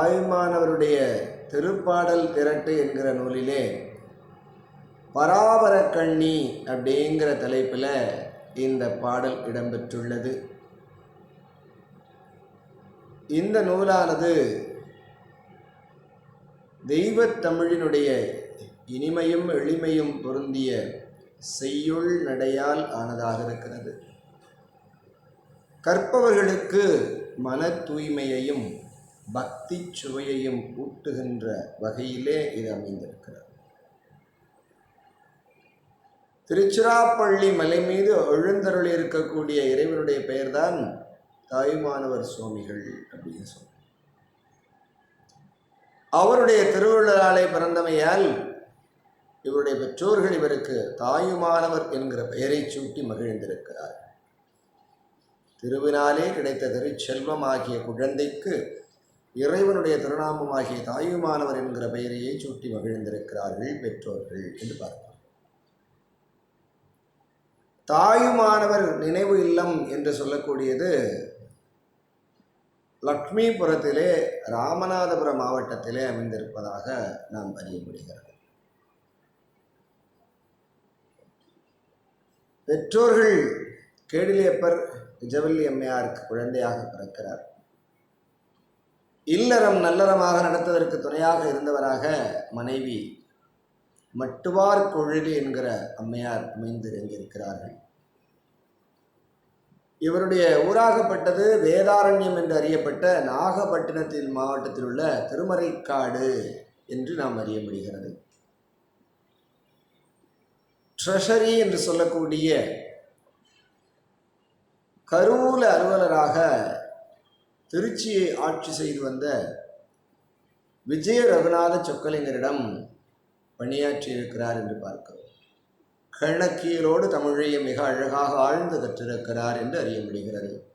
தாயுமானவருடைய திருப்பாடல் திரட்டு என்கிற நூலிலே பராபர கண்ணி அப்படிங்கிற தலைப்பில் இந்த பாடல் இடம்பெற்றுள்ளது. இந்த நூலானது தெய்வத் தமிழினுடைய இனிமையும் எளிமையும் பொருந்திய செய்யுள் நடையால் ஆனதாக இருக்கிறது. கற்பவர்களுக்கு மன தூய்மையையும் பக்தி சுவையையும் ஊட்டுகின்ற வகையிலே இது அமைந்திருக்கிறது. திருச்சிராப்பள்ளி மலை மீது எழுந்தருளி இருக்கக்கூடிய இறைவனுடைய பெயர்தான் தாயுமானவர் சுவாமிகள் அப்படின்னு சொல்றார் அவருடைய திருவள்ளுவராலே பிறந்தமையால் இவருடைய பெற்றோர்கள் இவருக்கு தாயுமானவர் என்கிற பெயரை சூட்டி மகிழ்ந்திருக்கிறார் திருவினாலே கிடைத்த திருச்செல்வம் ஆகிய குழந்தைக்கு இறைவனுடைய திருநாமமாகிய தாயுமானவர் என்கிற பெயரையே சூட்டி மகிழ்ந்திருக்கிறார்கள் பெற்றோர்கள் என்று பார்ப்போம். தாயுமானவர் நினைவு இல்லம் என்று சொல்லக்கூடியது லக்ஷ்மிபுரத்திலே ராமநாதபுரம் மாவட்டத்திலே அமைந்திருப்பதாக நாம் அறிய முடிகிறது. பெற்றோர்கள் கேடிலியப்பர் ஜவல்லி அம்மையாருக்கு குழந்தையாக பிறக்கிறார். இல்லறம் நல்லறமாக நடத்துவதற்கு துணையாக இருந்தவராக மனைவி மட்டுவார் கொழுலி என்கிற அம்மையார் அமைந்து இறங்கியிருக்கிறார்கள் இவருடைய ஊராகப்பட்டது வேதாரண்யம் என்று அறியப்பட்ட நாகப்பட்டினத்தில் மாவட்டத்தில் உள்ள திருமறைக்காடு என்று நாம் அறிய முடிகிறது ட்ரெஷரி என்று சொல்லக்கூடிய கருவூல அலுவலராக திருச்சியை ஆட்சி செய்து வந்த விஜய ரகுநாத சொக்கலிங்கரிடம் பணியாற்றியிருக்கிறார் என்று பார்க்கிறோம். கணக்கியலோடு தமிழையை மிக அழகாக ஆழ்ந்து கற்றிருக்கிறார் என்று அறிய முடிகிறது.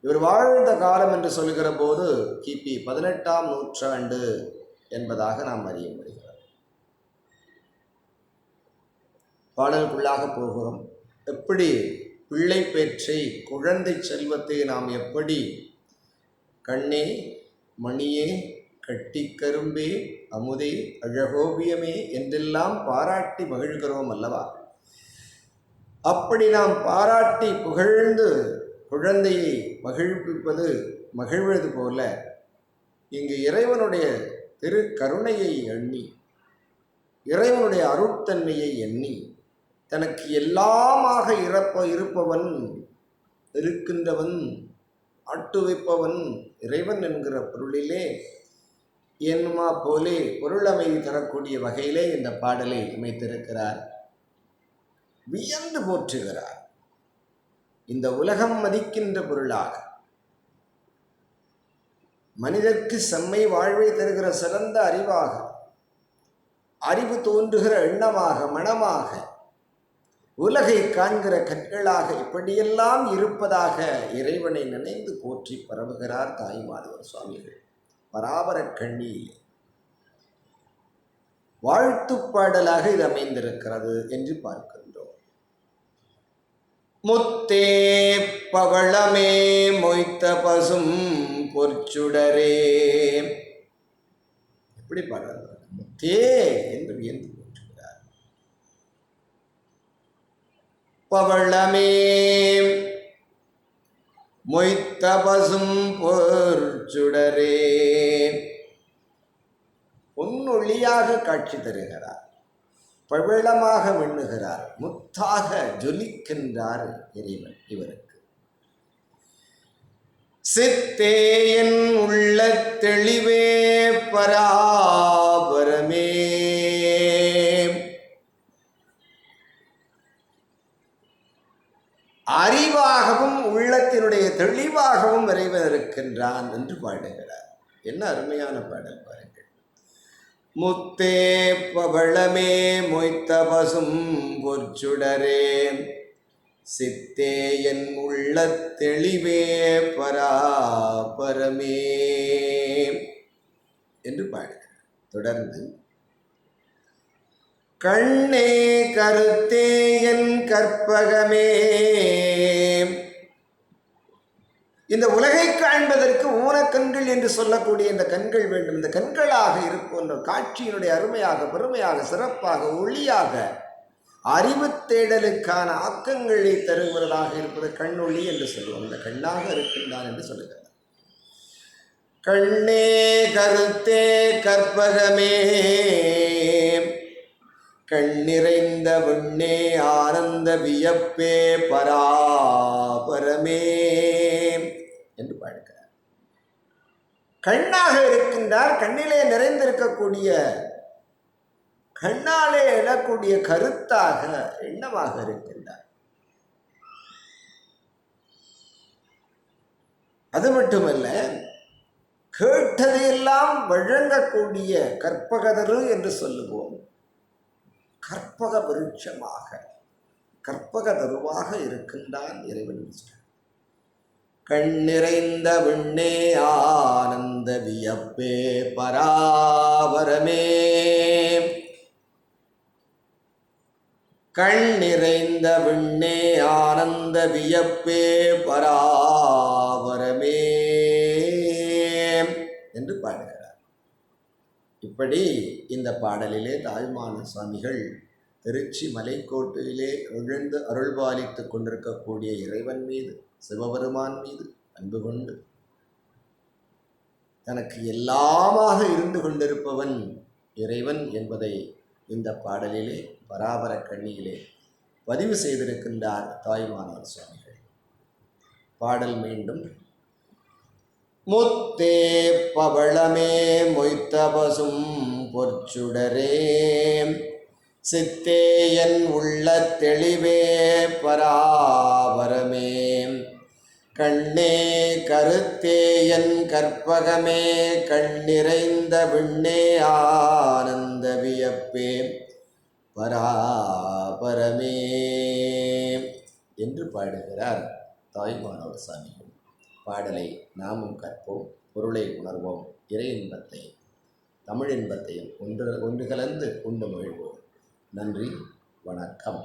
இவர் வாழ்ந்த காலம் என்று சொல்கிற போது கிபி பதினெட்டாம் நூற்றாண்டு என்பதாக நாம் அறிய முடிகிறது. பாடலுக்குள்ளாக போகிறோம். எப்படி பிள்ளை பேற்றை குழந்தை செல்வத்தை நாம் எப்படி கண்ணே மணியே கட்டிக்கரும்பே அமுதே அழகோபியமே என்றெல்லாம் பாராட்டி மகிழ்கிறோம் அல்லவா? அப்படி நாம் பாராட்டி புகழ்ந்து குழந்தையை மகிழ்விப்பது மகிழ்வது போல இங்கு இறைவனுடைய திரு கருணையை எண்ணி இறைவனுடைய அருட்தன்மையை எண்ணி தனக்கு எல்லாமாக இறப்ப இருப்பவன் இருக்கின்றவன் ஆட்டு வைப்பவன் இறைவன் என்கிற பொருளிலே என்னுமா போலே பொருளமைதி தரக்கூடிய வகையிலே இந்த பாடலை அமைத்திருக்கிறார் வியந்து போற்றுகிறார். இந்த உலகம் மதிக்கின்ற பொருளாக. மனிதர்க்கு செம்மை வாழ்வை தருகிற சிறந்த அறிவாக. அறிவு தோன்றுகிற எண்ணமாக மனமாக உலகை காண்கிற கற்களாக இப்படியெல்லாம் இருப்பதாக இறைவனை நினைந்து போற்றி பரவுகிறார் தாய்மாதவர் சுவாமிகள். பராபர கண்ணியில் வாழ்த்து பாடலாக இது அமைந்திருக்கிறது என்று பார்க்கின்றோம். முத்தே பவளமே மொய்த்த பசும் பொற்சுடரே. எப்படி பாடுறாங்க முத்தே என்று வியந்து போற்றுகிறார் பவளமே மொய்த்தபசும் பொற்சுடரே. பொன்னொழியாக காட்சி தருகிறார். பவிழமாக மின்னுகிறார். முத்தாக ஜொலிக்கின்றார் இறைவன் இவருக்கு. சித்தேயன் உள்ள தெளிவே பரா அறிவாகவும் உள்ளத்தினுடைய தெளிவாகவும் இறைவன் இருக்கின்றான் என்று பாடுகிறார். என்ன அருமையான பாடல் பாருங்கள். முத்தே பவளமே மொய்த்த பசும் பொற்சுடரே சித்தே என் உள்ள தெளிவே பராபரமே என்று பாடுகிறார். தொடர்ந்து கண்ணே கருத்தே என் கற்பகமே இந்த உலகை காண்பதற்கு ஊனக்கண்கள் என்று சொல்லக்கூடிய இந்த கண்கள் வேண்டும். இந்த கண்களாக இருக்கின்ற காட்சியினுடைய அருமையாக பெருமையாக சிறப்பாக ஒளியாக அறிவு தேடலுக்கான ஆக்கங்களை தருகிறதாக இருப்பது கண்ணொளி என்று சொல்லுவோம். இந்த கண்ணாக இருக்கின்றான் என்று சொல்லுகிறார். கண்ணே கருத்தே கற்பகமே கண்ணிறைந்த விண்ணே ஆனந்த வியப்பே பராபரமே. கண்ணாக இருக்கின்றார் கண்ணிலே நிறைந்திருக்கக்கூடிய கண்ணாலே எழக்கூடிய கருத்தாக எண்ணமாக இருக்கின்றார் அது மட்டுமல்ல கேட்டதையெல்லாம் வழங்கக்கூடிய கற்பகதரு என்று சொல்லுவோம் கற்பக விருட்சமாக கற்பக தருவாக இருக்கின்றான் இறைவன் சொல்றார். கண் நிறைந்த விண்ணே ஆனந்த வியப்பே பராவரமே கண் நிறைந்த விண்ணே ஆனந்த வியப்பே பராவரமே என்று பாடுகிறார். இப்படி இந்த பாடலிலே தாய்மான சுவாமிகள் திருச்சி மலைக்கோட்டையிலே எழுந்து அருள்பாலித்துக் கொண்டிருக்கக்கூடிய இறைவன் மீது சிவபெருமான் மீது அன்பு கொண்டு தனக்கு எல்லாமாக இருந்து கொண்டிருப்பவன் இறைவன் என்பதை இந்த பாடலிலே பராபர கண்ணியிலே பதிவு செய்திருக்கின்றார் தாய்மானவர் சுவாமிகள். பாடல் மீண்டும் முத்தே பவளமே மொய்த்தபசும் பொற்சுடரே சித்தே என் உள்ள தெளிவே பராபரமே கண்ணே கருத்தே என் கற்பகமே கண்ணிறைந்த விண்ணே ஆனந்த வியப்பே பராபரமே என்று பாடுகிறார் தாய்மானவர் சாமிகள் பாடலை நாமும் கற்போம் பொருளை உணர்வோம் இறை இன்பத்தை தமிழ் இன்பத்தையும் ஒன்று ஒன்று கலந்து உண்டு மகிழ்வோம். நன்றி வணக்கம்.